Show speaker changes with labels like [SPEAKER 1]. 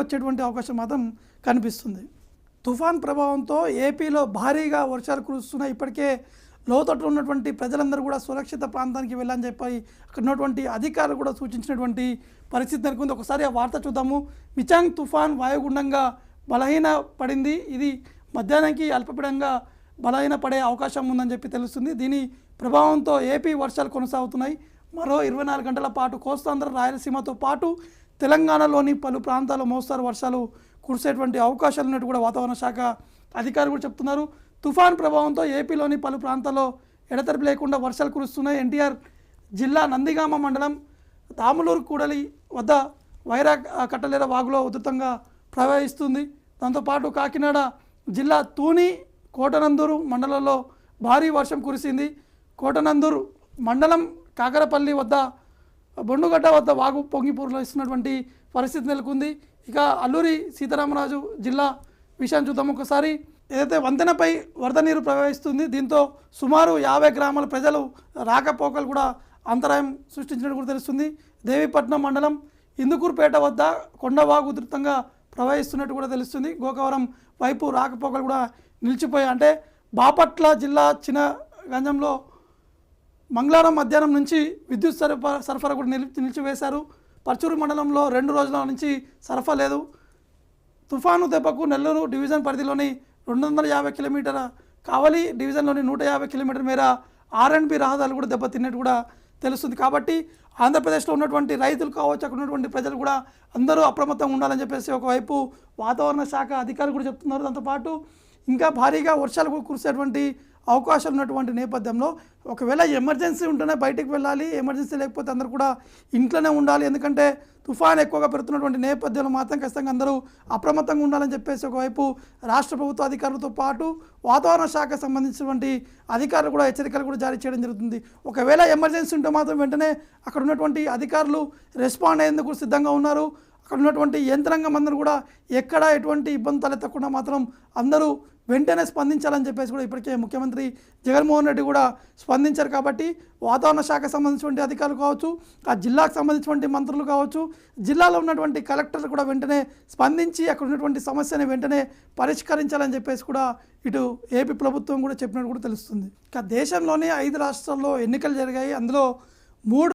[SPEAKER 1] వచ్చేటువంటి అవకాశం మాత్రం కనిపిస్తుంది. తుఫాన్ ప్రభావంతో ఏపీలో భారీగా వర్షాలు కురుస్తున్నాయి. ఇప్పటికే లోతట్టు ఉన్నటువంటి ప్రజలందరూ కూడా సురక్షిత ప్రాంతానికి వెళ్ళని చెప్పి అక్కడ ఉన్నటువంటి అధికారులు కూడా సూచించినటువంటి పరిస్థితి నెలకొంది. ఒకసారి ఆ వార్త చూద్దాము. మిచాంగ్ తుఫాన్ వాయుగుండంగా బలహీన పడింది. ఇది మధ్యాహ్నానికి అల్పపీడంగా బలహీన పడే అవకాశం ఉందని చెప్పి తెలుస్తుంది. దీని ప్రభావంతో ఏపీ వర్షాలు కొనసాగుతున్నాయి. మరో ఇరవై నాలుగు గంటల పాటు కోస్తాంధ్ర రాయలసీమతో పాటు తెలంగాణలోని పలు ప్రాంతాల్లో మోస్తారు వర్షాలు కురిసేటువంటి అవకాశాలు ఉన్నట్టు కూడా వాతావరణ శాఖ అధికారులు కూడా చెప్తున్నారు. తుఫాన్ ప్రభావంతో ఏపీలోని పలు ప్రాంతాల్లో ఎడతెరపు లేకుండా వర్షాలు కురుస్తున్నాయి. ఎన్టీఆర్ జిల్లా నందిగామ మండలం దాములూరు కూడలి వద్ద వైరా కట్టలేర వాగులో ఉధృతంగా ప్రవహిస్తుంది. దాంతోపాటు కాకినాడ జిల్లా తూని కోటనందూరు మండలంలో భారీ వర్షం కురిసింది. కోటనందూరు మండలం కాకరపల్లి వద్ద బొండుగడ్డ వద్ద వాగు పొంగి ఇస్తున్నటువంటి పరిస్థితి నెలకొంది. ఇక అల్లూరి సీతారామరాజు జిల్లా విషయాన్ని చూద్దాం ఒకసారి. ఏదైతే వంతెనపై వరద నీరు ప్రవహిస్తుంది దీంతో సుమారు యాభై గ్రామాల ప్రజలు రాకపోకలు కూడా అంతరాయం సృష్టించినట్టు కూడా తెలుస్తుంది. దేవీపట్నం మండలం ఇందుకూరుపేట వద్ద కొండవాగు ఉధృతంగా ప్రవహిస్తున్నట్టు కూడా తెలుస్తుంది. గోకవరం వైపు రాకపోకలు కూడా నిలిచిపోయాయి. అంటే బాపట్ల జిల్లా చిన్న గంజంలో మంగళవారం మధ్యాహ్నం నుంచి విద్యుత్ సరఫరా సరఫరా కూడా నిలిపి నిలిచివేశారు. పర్చూరు మండలంలో రెండు రోజుల నుంచి సరఫరా లేదు. తుఫాను దెబ్బకు నెల్లూరు డివిజన్ పరిధిలోని రెండు వందల యాభై కిలోమీటర్ కావలి డివిజన్లోని నూట యాభై కిలోమీటర్ మేర ఆర్ఎండ్బి రహదారులు కూడా దెబ్బతిన్నట్టు కూడా తెలుస్తుంది. కాబట్టి ఆంధ్రప్రదేశ్లో ఉన్నటువంటి రైతులు కావచ్చు అక్కడ ఉన్నటువంటి ప్రజలు కూడా అందరూ అప్రమత్తంగా ఉండాలని చెప్పేసి ఒకవైపు వాతావరణ శాఖ అధికారులు కూడా చెప్తున్నారు. దాంతోపాటు ఇంకా భారీగా వర్షాలు కురిసేటువంటి అవకాశాలు ఉన్నటువంటి నేపథ్యంలో ఒకవేళ ఎమర్జెన్సీ ఉంటేనే బయటికి వెళ్ళాలి ఎమర్జెన్సీ లేకపోతే అందరూ కూడా ఇంట్లోనే ఉండాలి. ఎందుకంటే తుఫాన్ ఎక్కువగా పెడుతున్నటువంటి నేపథ్యంలో మాత్రం ఖచ్చితంగా అందరూ అప్రమత్తంగా ఉండాలని చెప్పేసి ఒకవైపు రాష్ట్ర ప్రభుత్వ అధికారులతో పాటు వాతావరణ శాఖకు సంబంధించినటువంటి అధికారులు కూడా హెచ్చరికలు కూడా జారీ చేయడం జరుగుతుంది. ఒకవేళ ఎమర్జెన్సీ ఉంటే మాత్రం వెంటనే అక్కడ ఉన్నటువంటి అధికారులు రెస్పాండ్ అయ్యేందుకు సిద్ధంగా ఉన్నారు. అక్కడ ఉన్నటువంటి యంత్రాంగం అందరూ కూడా ఎక్కడ ఎటువంటి ఇబ్బంది తలెత్తకుండా మాత్రం అందరూ వెంటనే స్పందించాలని చెప్పేసి కూడా ఇప్పటికే ముఖ్యమంత్రి జగన్మోహన్ రెడ్డి కూడా స్పందించారు కాబట్టి వాతావరణ శాఖకు సంబంధించినటువంటి అధికారులు కావచ్చు ఆ జిల్లాకు సంబంధించినటువంటి మంత్రులు కావచ్చు జిల్లాలో ఉన్నటువంటి కలెక్టర్లు కూడా వెంటనే స్పందించి అక్కడ ఉన్నటువంటి సమస్యని వెంటనే పరిష్కరించాలని చెప్పేసి కూడా ఇటు ఏపీ ప్రభుత్వం కూడా చెప్పినట్టు కూడా తెలుస్తుంది. ఇక దేశంలోనే ఐదు రాష్ట్రాల్లో ఎన్నికలు జరిగాయి. అందులో మూడు